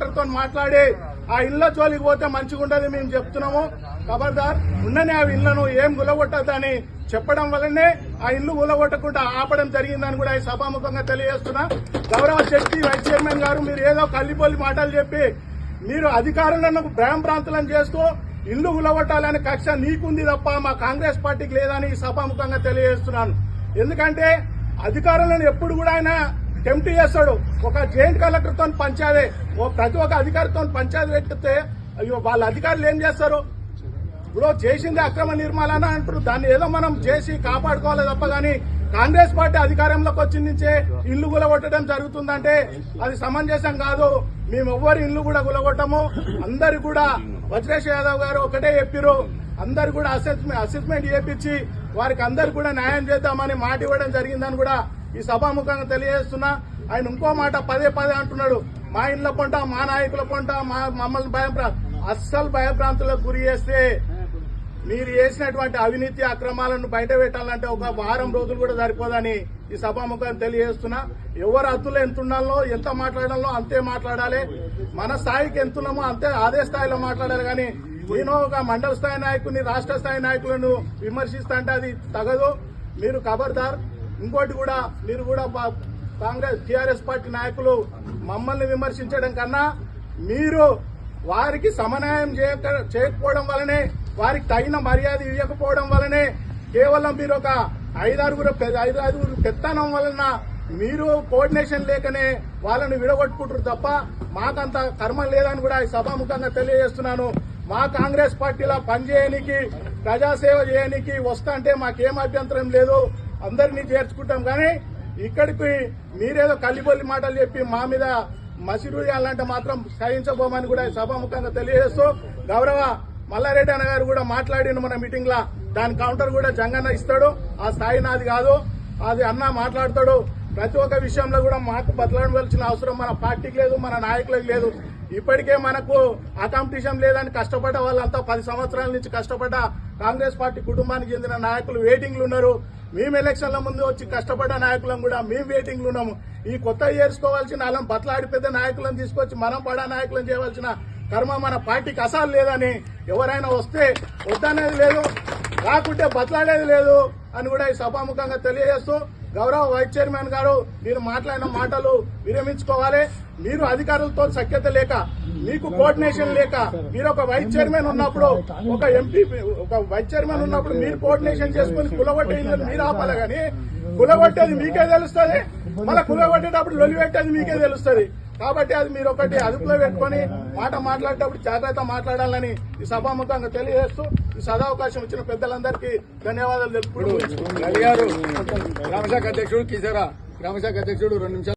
తీసుకొని మాట్లాడి ఆ ఇళ్ళ జోలికి పోతే మంచిగా ఉండదు మేము చెప్తున్నాము. ఖబర్దార్ ఉండని ఆ ఇళ్ళను ఏం గులగొట్టద్దని చెప్పడం వల్లనే ఆ ఇల్లు గులగొట్టకుండా ఆపడం జరిగిందని కూడా ఈ సభాముఖంగా తెలియజేస్తున్నా. గౌరవ శక్తి వైస్ చైర్మన్ గారు మీరు ఏదో కల్లిపోలి మాటలు చెప్పి మీరు అధికారులను భ్రమ ప్రాంతులను చేస్తూ ఇల్లు గులగొట్టాలనే కక్ష నీకుంది తప్ప మా కాంగ్రెస్ పార్టీకి లేదని ఈ సభాముఖంగా తెలియజేస్తున్నాను. ఎందుకంటే అధికారులను ఎప్పుడు కూడా ఆయన టెంప్ట్ చేస్తాడు. ఒక జాయింట్ కలెక్టర్తో పంచాయతీ ప్రతి ఒక్క అధికారితో పంచాయతీ పెట్టితే అయ్యో వాళ్ళ అధికారులు ఏం చేస్తారు? ఇప్పుడు చేసింది అక్రమ నిర్మాలన అంటారు. దాన్ని ఏదో మనం చేసి కాపాడుకోవాలి తప్ప కానీ కాంగ్రెస్ పార్టీ అధికారంలోకి వచ్చి నుంచే ఇల్లు గులగొట్టడం జరుగుతుందంటే అది సమంజసం కాదు. మేము ఎవ్వరు ఇల్లు కూడా గులగొట్టము. అందరు కూడా వజ్రేష్ యాదవ్ గారు ఒకటే చెప్పారు అందరు కూడా అసెస్మెంట్ అసెస్మెంట్ చేపించి వారికి అందరు కూడా న్యాయం చేద్దామని మాట ఇవ్వడం జరిగిందని కూడా ఈ సభాముఖంగా తెలియజేస్తున్నా. ఆయన ఇంకో మాట పదే పదే అంటున్నాడు. మా ఇండ్ల పంట మా నాయకుల పంట మా మమ్మల్ని భయం అస్సలు భయభ్రాంతులకు గురి చేస్తే మీరు చేసినటువంటి అవినీతి అక్రమాలను బయట పెట్టాలంటే ఒక వారం రోజులు కూడా సరిపోదని ఈ సభాముఖాన్ని తెలియజేస్తున్నా. ఎవరు అద్దులు ఎంత ఉండాలో ఎంత మాట్లాడాలో అంతే మాట్లాడాలి. మన స్థాయికి ఎంతున్నామో అంతే అదే స్థాయిలో మాట్లాడాలి. కానీ నేను ఒక మండల స్థాయి నాయకుడిని రాష్ట్ర స్థాయి నాయకులను విమర్శిస్తా అంటే అది తగదు. మీరు ఖబర్దార్ ఇంకోటి కూడా మీరు కూడా కాంగ్రెస్ టీఆర్ఎస్ పార్టీ నాయకులు మమ్మల్ని విమర్శించడం కన్నా మీరు వారికి సమన్వయం చేయక చేయకపోవడం వలనే వారికి తగిన మర్యాద ఇవ్వకపోవడం వలనే కేవలం మీరు ఒక ఐదారుగురు ఐదారుగురు పెత్తనం వలన మీరు కోఆర్డినేషన్ లేకనే వాళ్ళని విడగొట్టుకుంటారు తప్ప మాకంత కర్మ లేదని కూడా ఈ సభాముఖంగా తెలియజేస్తున్నాను. మా కాంగ్రెస్ పార్టీలో పనిచేయనికి ప్రజాసేవ చేయనికి వస్తా అంటే మాకేం అభ్యంతరం లేదు. అందరినీ చేర్చుకుంటాం కానీ ఇక్కడికి మీరేదో కల్లిబొల్లి మాటలు చెప్పి మా మీద మసిరు చేయాలంటే మాత్రం సహించబోమని కూడా సభాముఖంగా తెలియజేస్తూ గౌరవ మల్లారెడ్డి అన్న గారు కూడా మాట్లాడిన మన మీటింగ్ లా. దాని కౌంటర్ కూడా జంగన్న ఇస్తాడు. ఆ స్థాయి నాది కాదు. అది అన్న మాట్లాడతాడు. ప్రతి ఒక్క విషయంలో కూడా మాకు బతలాడవలసిన అవసరం మన పార్టీకి లేదు మన నాయకులకు లేదు. ఇప్పటికే మనకు అకాంపిటీషన్ లేదని కష్టపడ్డ వాళ్ళంతా పది సంవత్సరాల నుంచి కష్టపడ్డ కాంగ్రెస్ పార్టీ కుటుంబానికి చెందిన నాయకులు వెయిటింగ్లు ఉన్నారు. మేము ఎలక్షన్ల ముందు వచ్చి కష్టపడ్డ నాయకులం కూడా మేము వెయిటింగ్లు ఉన్నాము. ఈ కొత్త చేసుకోవాల్సిన వాళ్ళని బతలాడి పెద్ద నాయకులను తీసుకొచ్చి మనం పడా నాయకులను చేయవలసిన కర్మ మన పార్టీకి అసలు లేదని ఎవరైనా వస్తే వద్దనేది లేదు రాకుంటే బతలాడేది లేదు. అని కూడా ఈ సభాముఖంగా తెలియజేస్తూ గౌరవ వైస్ చైర్మన్ గారు మీరు మాట్లాడిన మాటలు విరమించుకోవాలి. మీరు అధికారులతో సఖ్యత లేక మీకు కోఆర్డినేషన్ లేక మీరు ఒక వైస్ చైర్మన్ ఉన్నప్పుడు ఒక ఎంపీ ఒక వైస్ చైర్మన్ ఉన్నప్పుడు మీరు కోఆర్డినేషన్ చేసుకుని కులగొట్టే మీరు ఆపాలి కానీ కులగొట్టేది మీకే తెలుస్తుంది. మళ్ళీ కులగొట్టేటప్పుడు లొలిపెట్టేది మీకే తెలుస్తుంది. కాబట్టి అది మీరు ఒకటి అదుపులో పెట్టుకొని మాట మాట్లాడేటప్పుడు జాగ్రత్త మాట్లాడాలని ఈ సభాముఖంగా తెలియజేస్తూ ఈ సదావకాశం ఇచ్చిన పెద్దలందరికీ ధన్యవాదాలు తెలుపుకుంటూ గ్రామశాఖ అధ్యక్షుడు కిజరా గ్రామశాఖ అధ్యక్షుడు రెండు నిమిషాలు